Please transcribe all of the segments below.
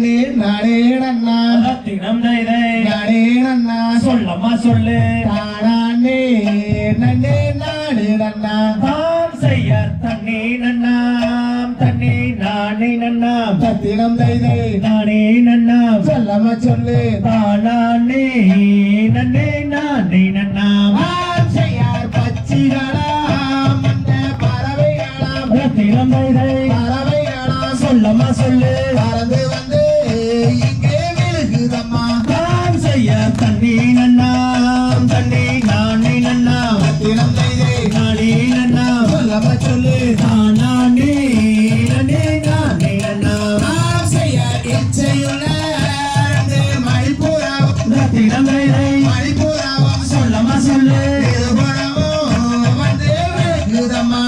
கண்ணு நானே நன்னா. தினம் நானே. நன்னா. சொல்லம்மா சொல்லு. நானே நன்னே நானே நன்னா. தாம் செய்ய தண்ணே நன்னாம் தண்ணே நானே நன்னாம். சத்தினம் தைதை நானே நன்னாம். சொல்லம்மா சொல்லு. தானே நன்னே. மணிப்பூராவம் சொல்லமா சொல்லு இது போலவோ இதம்மா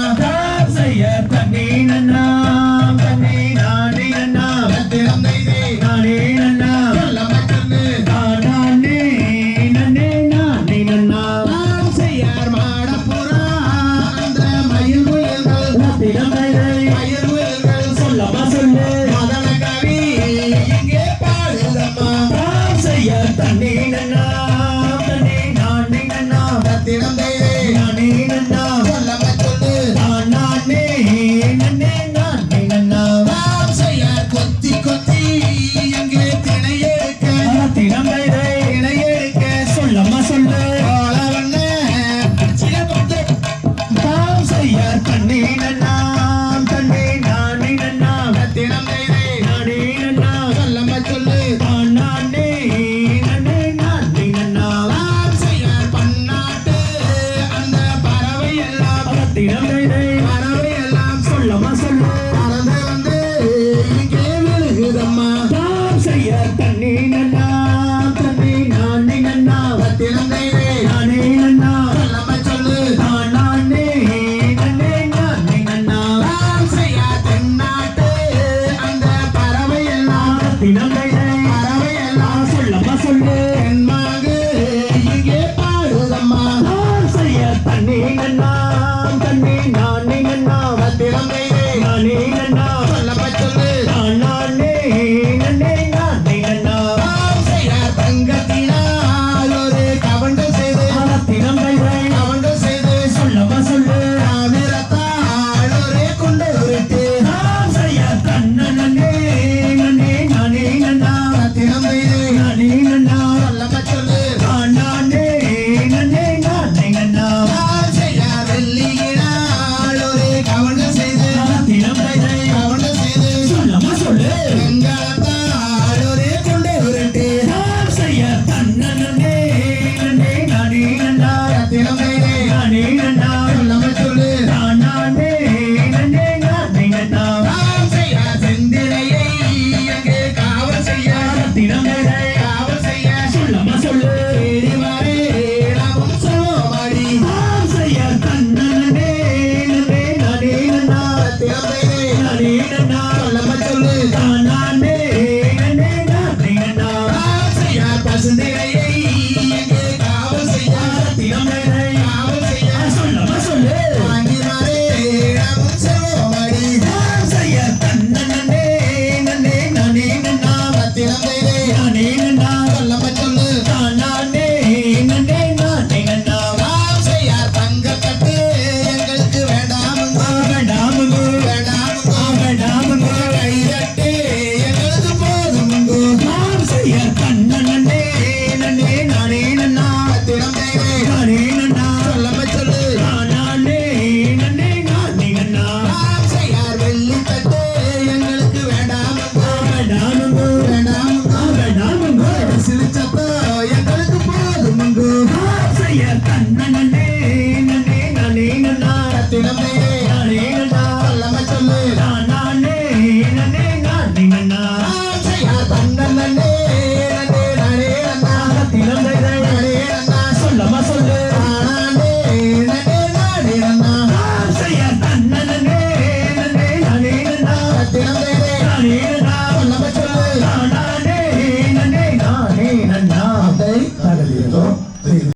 தினமே